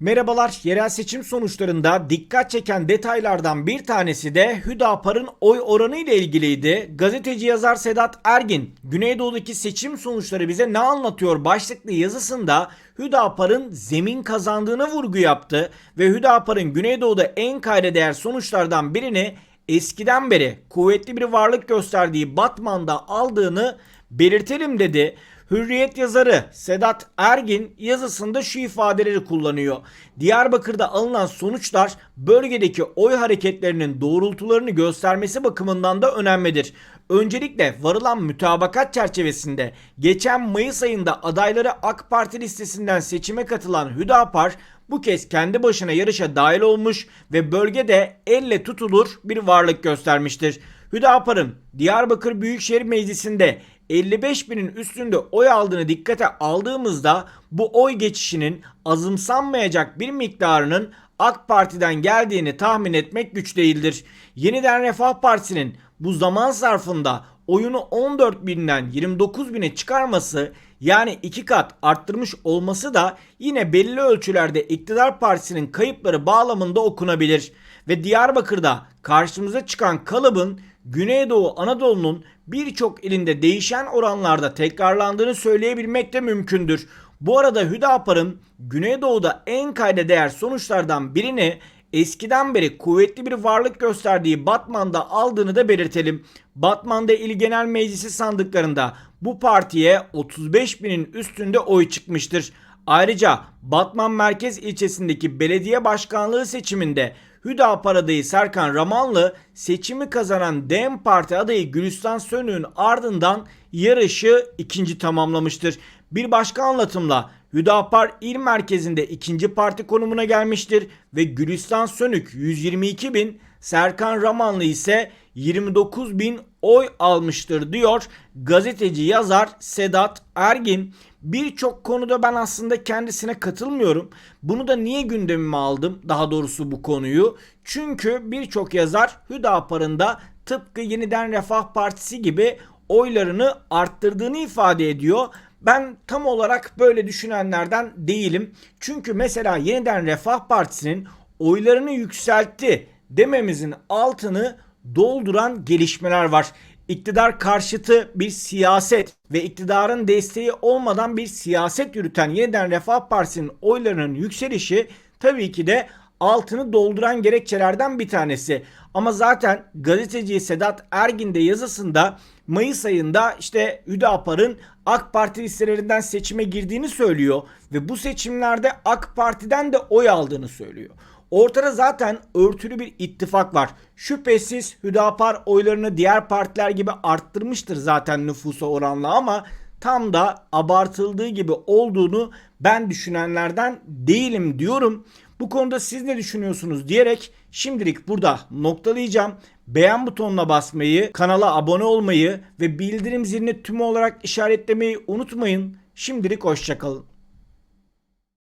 Merhabalar. Yerel seçim sonuçlarında dikkat çeken detaylardan bir tanesi de Hüdapar'ın oy oranı ile ilgiliydi. Gazeteci yazar Sedat Ergin, Güneydoğu'daki seçim sonuçları bize ne anlatıyor başlıklı yazısında Hüdapar'ın zemin kazandığını vurgu yaptı ve Hüdapar'ın Güneydoğu'da en kayda değer sonuçlardan birini eskiden beri kuvvetli bir varlık gösterdiği Batman'da aldığını belirtelim dedi. Hürriyet yazarı Sedat Ergin yazısında şu ifadeleri kullanıyor. Diyarbakır'da alınan sonuçlar bölgedeki oy hareketlerinin doğrultularını göstermesi bakımından da önemlidir. Öncelikle varılan mütabakat çerçevesinde geçen Mayıs ayında adayları AK Parti listesinden seçime katılan Hüdapar bu kez kendi başına yarışa dahil olmuş ve bölgede elle tutulur bir varlık göstermiştir. Hüdapar'ın Diyarbakır Büyükşehir Meclisi'nde 55 binin üstünde oy aldığını dikkate aldığımızda bu oy geçişinin azımsanmayacak bir miktarının AK Parti'den geldiğini tahmin etmek güç değildir. Yeniden Refah Partisi'nin bu zaman zarfında oyunu 14 binden 29 bine çıkarması yani iki kat arttırmış olması da yine belli ölçülerde iktidar partisinin kayıpları bağlamında okunabilir. Ve Diyarbakır'da karşımıza çıkan kalıbın Güneydoğu Anadolu'nun birçok ilinde değişen oranlarda tekrarlandığını söyleyebilmek de mümkündür. Bu arada Hüdapar'ın Güneydoğu'da en kayda değer sonuçlardan birini eskiden beri kuvvetli bir varlık gösterdiği Batman'da aldığını da belirtelim. Batman'da İl Genel Meclisi sandıklarında bu partiye 35 binin üstünde oy çıkmıştır. Ayrıca Batman Merkez ilçesindeki belediye başkanlığı seçiminde Hüdapar adayı Serkan Ramanlı seçimi kazanan DEM Parti adayı Gülistan Sönük'ün ardından yarışı ikinci tamamlamıştır. Bir başka anlatımla Hüdapar il merkezinde ikinci parti konumuna gelmiştir ve Gülistan Sönük 122 bin, Serkan Ramanlı ise 29 bin oy almıştır diyor gazeteci yazar Sedat Ergin. Birçok konuda ben aslında kendisine katılmıyorum. Bunu da niye gündemime aldım daha doğrusu bu konuyu? Çünkü birçok yazar Hüdapar'ın da tıpkı Yeniden Refah Partisi gibi oylarını arttırdığını ifade ediyor. Ben tam olarak böyle düşünenlerden değilim. Çünkü mesela Yeniden Refah Partisi'nin oylarını yükseltti dememizin altını dolduran gelişmeler var. İktidar karşıtı bir siyaset ve iktidarın desteği olmadan bir siyaset yürüten Yeniden Refah Partisi'nin oylarının yükselişi tabii ki de altını dolduran gerekçelerden bir tanesi. Ama zaten gazeteci Sedat Ergin de yazısında Mayıs ayında işte Hüdapar'ın AK Parti listelerinden seçime girdiğini söylüyor ve bu seçimlerde AK Parti'den de oy aldığını söylüyor. Ortada zaten örtülü bir ittifak var. Şüphesiz Hüdapar oylarını diğer partiler gibi arttırmıştır zaten nüfusa oranla ama tam da abartıldığı gibi olduğunu ben düşünenlerden değilim diyorum. Bu konuda siz ne düşünüyorsunuz diyerek şimdilik burada noktalayacağım. Beğen butonuna basmayı, kanala abone olmayı ve bildirim zilini tüm olarak işaretlemeyi unutmayın. Şimdilik hoşçakalın.